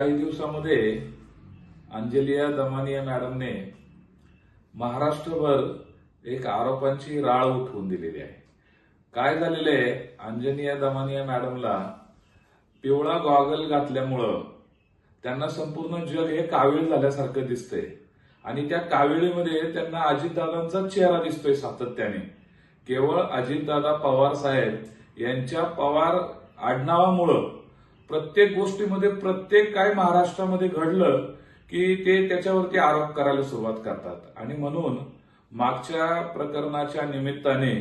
काही दिवसामध्ये अंजलिया दमानिया मॅडमने महाराष्ट्रभर एक आरोपांची राळ उठवून दिलेली आहे. काय झालेलं आहे? अंजनिया दमानिया मॅडमला पिवळा गॉगल घातल्यामुळं त्यांना संपूर्ण जग हे कावीळ झाल्यासारखं दिसतंय. आणि त्या काविळीमध्ये त्यांना अजितदादांचा चेहरा दिसतोय सातत्याने. केवळ अजितदादा पवार साहेब यांच्या पवार आडनावामुळं प्रत्येक गोष्टीमध्ये प्रत्येक काय महाराष्ट्रामध्ये घडलं की ते त्याच्यावरती आरोप करायला सुरुवात करतात. आणि म्हणून मागच्या प्रकरणाच्या निमित्ताने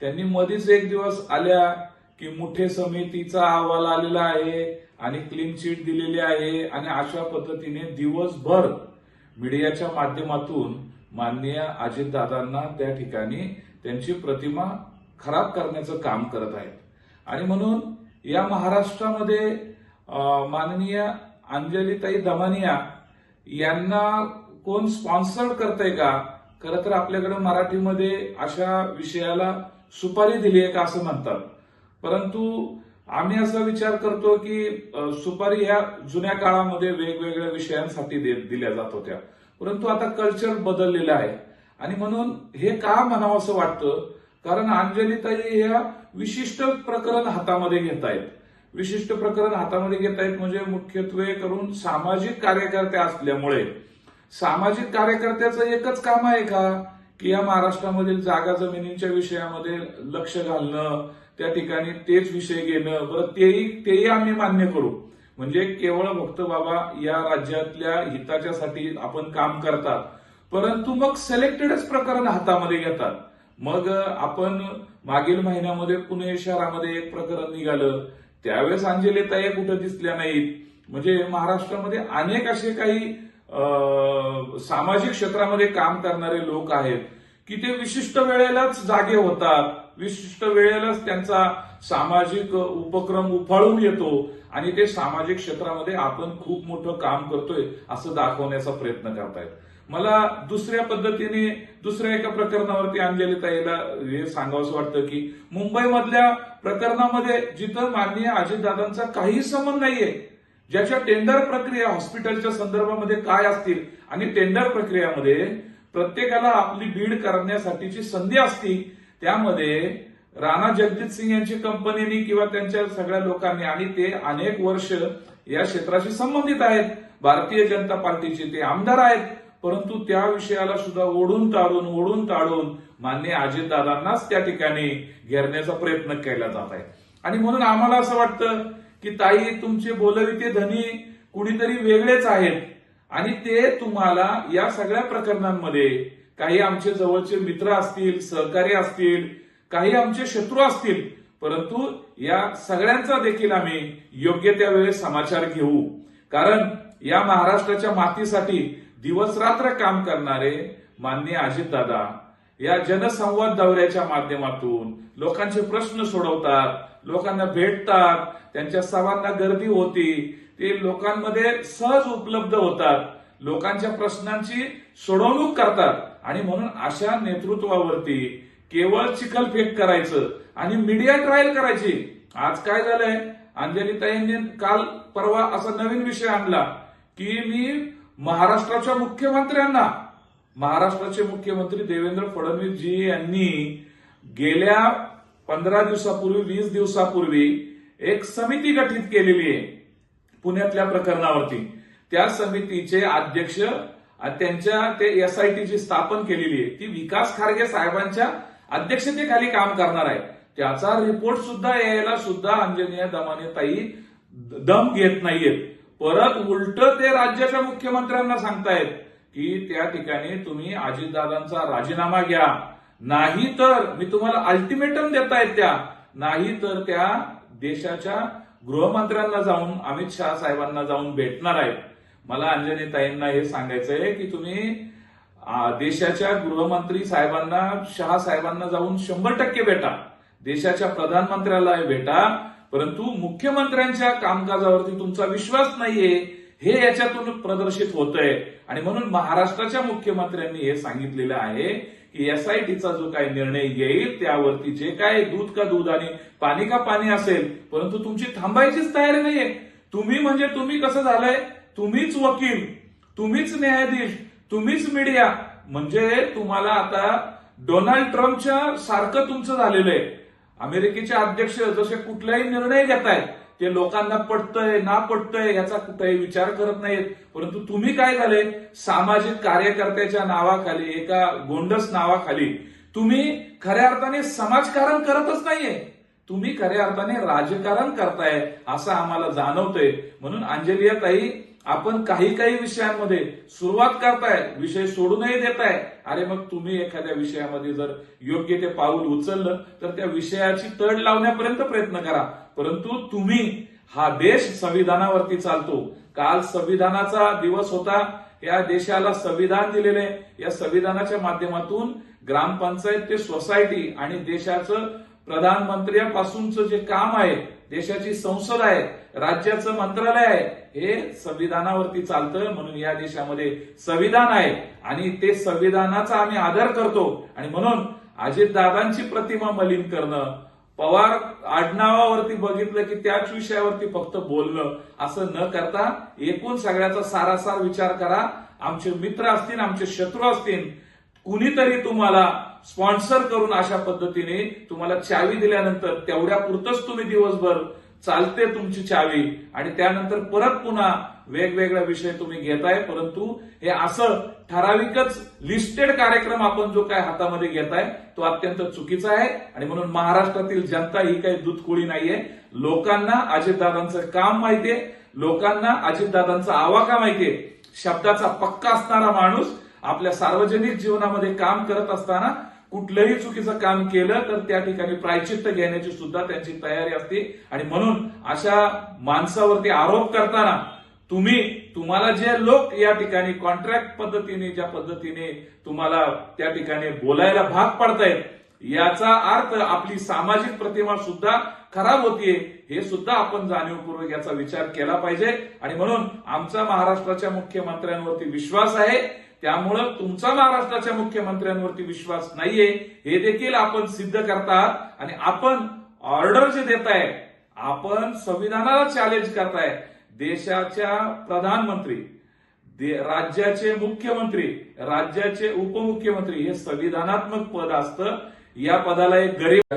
त्यांनी मधीच एक दिवस आल्या की मुठे समितीचा अहवाल आलेला आहे आणि क्लीन चिट दिलेली आहे आणि अशा पद्धतीने दिवसभर मीडियाच्या माध्यमातून माननीय अजितदादांना त्या ठिकाणी त्यांची प्रतिमा खराब करण्याचं काम करत आहेत. आणि म्हणून या महाराष्ट्रामध्ये माननीय अंजलीताई दमानिया यांना कोण स्पॉन्सर्ड करतंय का? खरं तर आपल्याकडे मराठीमध्ये अशा विषयाला सुपारी दिली आहे का असं म्हणतात. परंतु आम्ही असा विचार करतो की सुपारी ह्या जुन्या काळामध्ये वेगवेगळ्या विषयांसाठी दिल्या जात होत्या. परंतु आता कल्चर बदललेलं आहे. आणि म्हणून हे का म्हणावं असं वाटतं? कारण अंजलीताई ह्या विशिष्ट प्रकरण हातामध्ये घेत आहेत विशिष्ट प्रकरण हातामध्ये घेत आहेत म्हणजे मुख्यत्वे करून सामाजिक कार्यकर्त्या असल्यामुळे. सामाजिक कार्यकर्त्याचं एकच काम आहे का? की या महाराष्ट्रामधील जागा जमिनींच्या विषयामध्ये लक्ष घालणं त्या ठिकाणी तेच विषय घेणं बरं तेही तेही आम्ही मान्य करू. म्हणजे केवळ फक्त बाबा या राज्यातल्या हिताच्यासाठी आपण काम करतात. परंतु मग सिलेक्टेडच प्रकरण हातामध्ये घेतात. मग आपण मागील महिन्यामध्ये पुणे शहरामध्ये एक प्रकरण निघालं. त्यावेळेस अंजलीताई कुठं दिसल्या नाहीत? म्हणजे महाराष्ट्रामध्ये अनेक असे काही सामाजिक क्षेत्रामध्ये काम करणारे लोक आहेत की ते विशिष्ट वेळेलाच जागे होतात. विशिष्ट वेळेलाच त्यांचा सामाजिक उपक्रम उफाळून येतो आणि ते सामाजिक क्षेत्रामध्ये आपण खूप मोठं काम करतोय असं दाखवण्याचा प्रयत्न करतायत. मला दुसऱ्या पद्धतीने दुसऱ्या एका प्रकरणावरती आणलेले ताईला हे सांगावंसं वाटतं की मुंबईमधल्या प्रकरणामध्ये जिथं माननीय अजितदादांचा काही संबंध नाहीये ज्याच्या टेंडर प्रक्रिया हॉस्पिटलच्या संदर्भामध्ये काय असतील आणि टेंडर प्रक्रियामध्ये प्रत्येकाला आपली बीड करण्यासाठीची संधी असती त्यामध्ये राणा जगजित सिंग यांची कंपनीनी किंवा त्यांच्या सगळ्या लोकांनी आणि ते अनेक वर्ष या क्षेत्राशी संबंधित आहेत भारतीय जनता पार्टीचे ते आमदार आहेत. परंतु त्या विषयाला सुद्धा ओढून ताडून ओढून ताडून मान्य अजितदादांनाच त्या ठिकाणी घेरण्याचा प्रयत्न केला जात आहे. आणि म्हणून आम्हाला असं वाटतं की ताई तुमचे बोलविते धनी कुणीतरी वेगळेच आहेत आणि ते तुम्हाला या सगळ्या प्रकरणांमध्ये काही आमचे जवळचे मित्र असतील सहकारी असतील काही आमचे शत्रू असतील परंतु या सगळ्यांचा देखील आम्ही योग्य त्या वेळेस समाचार घेऊ. कारण या महाराष्ट्राच्या मातीसाठी दिवस रात्र काम करणारे माननीय अजितदादा या जनसंवाद दौऱ्याच्या माध्यमातून लोकांचे प्रश्न सोडवतात लोकांना भेटतात त्यांच्या सभांना गर्दी होती ते लोकांमध्ये सहज उपलब्ध होतात लोकांच्या प्रश्नांची सोडवणूक करतात आणि म्हणून अशा नेतृत्वावरती केवळ चिखलफेक करायचं आणि मीडिया ट्रायल करायची. आज काय झालंय? अंजलीताईंनी काल परवा असा नवीन विषय आणला की मी महाराष्ट्राच्या मुख्यमंत्र्यांना. महाराष्ट्राचे मुख्यमंत्री देवेंद्र फडणवीस जी यांनी गेल्या पंधरा दिवसापूर्वी वीस दिवसापूर्वी एक समिती गठीत केलेली आहे पुण्यातल्या प्रकरणावरती. त्या समितीचे अध्यक्ष त्यांच्या ते एसआयटीची स्थापन केलेली आहे. ती विकास खारगे साहेबांच्या अध्यक्षतेखाली काम करणार आहे. त्याचा रिपोर्ट सुद्धा यायला सुद्धा अंजनीय दमाने ताई दम घेत नाहीयेत. परत उलट ते राज्याच्या मुख्यमंत्र्यांना सांगतायत की त्या ठिकाणी तुम्ही अजितदादांचा राजीनामा घ्या. नाही तर मी तुम्हाला अल्टिमेटम देतायत त्या. नाही तर त्या देशाच्या गृहमंत्र्यांना जाऊन अमित शहा साहेबांना जाऊन भेटणार आहेत. मला अंजनीताईंना हे सांगायचंय की तुम्ही देशाच्या गृहमंत्री साहेबांना शहा साहेबांना जाऊन शंभर टक्के भेटा. देशाच्या प्रधानमंत्र्याला भेटा. परंतु मुख्यमंत्र्यांच्या कामकाजावरती तुमचा विश्वास नाहीये हे याच्यातून प्रदर्शित होतंय. आणि म्हणून महाराष्ट्राच्या मुख्यमंत्र्यांनी हे सांगितलेलं आहे की एसआयटीचा जो काही निर्णय येईल त्यावरती जे काय दूध का दूध आणि पाणी का पाणी असेल परंतु तुमची थांबायचीच तयारी नाहीये. तुम्ही म्हणजे तुम्ही कसं झालंय? तुम्हीच वकील तुम्हीच न्यायाधीश तुम्हीच मीडिया. म्हणजे तुम्हाला आता डोनाल्ड ट्रम्पच्या सारखं तुमचं झालेलं आहे. अमेरिकेचे अध्यक्ष जसे कुठलाही निर्णय घेत आहेत ते लोकांना पटतंय ना पटतंय याचा कुठलाही विचार करत नाहीत. परंतु तुम्ही काय झाले? सामाजिक कार्यकर्त्याच्या नावाखाली एका गोंडस नावाखाली तुम्ही खऱ्या अर्थाने समाजकारण करतच नाहीये. तुम्ही खऱ्या अर्थाने राजकारण करताय असं आम्हाला जाणवतंय. म्हणून अंजलिया ताई आपण काही काही विषयांमध्ये सुरुवात करताय विषय सोडूनही देताय. अरे मग तुम्ही एखाद्या विषयामध्ये जर योग्य ते पाऊल उचललं तर त्या विषयाची तड लावण्यापर्यंत प्रयत्न करा. परंतु तुम्ही हा देश संविधानावरती चालतो. काल संविधानाचा दिवस होता. या देशाला संविधान दिलेले. या संविधानाच्या माध्यमातून ग्रामपंचायत ते सोसायटी आणि देशाचं प्रधानमंत्र्यापासूनचं जे काम आहे देशाची संसद आहे राज्याचं मंत्रालय आहे हे संविधानावरती चालतं. म्हणून या देशामध्ये संविधान आहे. आणि ते संविधानाचा आम्ही आदर करतो. आणि म्हणून अजितदादांची प्रतिमा मलिन करणं पवार आडनावावरती बघितलं की त्याच विषयावरती फक्त बोलणं असं न करता एकूण सगळ्याचा सारासार विचार करा. आमचे मित्र असतील आमचे शत्रू असतील कुणीतरी तुम्हाला स्पॉन्सर करून अशा पद्धतीने तुम्हाला चावी दिल्यानंतर तेवढ्या पुरतच तुम्ही दिवसभर चालते तुमची चावी आणि त्यानंतर परत पुन्हा वेगवेगळा विषय तुम्ही घेताय. परंतु हे असं ठराविकच लिस्टेड कार्यक्रम आपण जो काय हातामध्ये घेताय तो अत्यंत चुकीचा आहे. आणि म्हणून महाराष्ट्रातील जनता ही काही दूधकोळी नाहीये. लोकांना अजितदादांचं काम माहितीये. लोकांना अजितदादांचा आवाका माहितीये. शब्दाचा पक्का असणारा माणूस आपल्या सार्वजनिक जीवनामध्ये काम करत असताना कुठलंही चुकीचं काम केलं तर त्या ठिकाणी प्रायचित्त घेण्याची सुद्धा त्यांची तयारी असते. आणि म्हणून अशा माणसावरती आरोप करताना तुम्ही तुम्हाला जे लोक या ठिकाणी कॉन्ट्रॅक्ट पद्धतीने ज्या पद्धतीने तुम्हाला त्या ठिकाणी बोलायला भाग पडतायत याचा अर्थ आपली सामाजिक प्रतिमा सुद्धा खराब होतीये हे सुद्धा आपण जाणीवपूर्वक याचा विचार केला पाहिजे. आणि म्हणून आमचा महाराष्ट्राच्या मुख्यमंत्र्यांवरती विश्वास आहे. त्यामुळं तुमचा महाराष्ट्राच्या मुख्यमंत्र्यांवरती विश्वास नाहीये. हे देखील आपण सिद्ध करतात. आणि आपण ऑर्डर जे देताय आपण संविधानाला चॅलेंज करताय. देशाच्या प्रधानमंत्री दे- राज्याचे मुख्यमंत्री राज्याचे उपमुख्यमंत्री हे संविधानात्मक पद असतं. या पदाला एक गरीब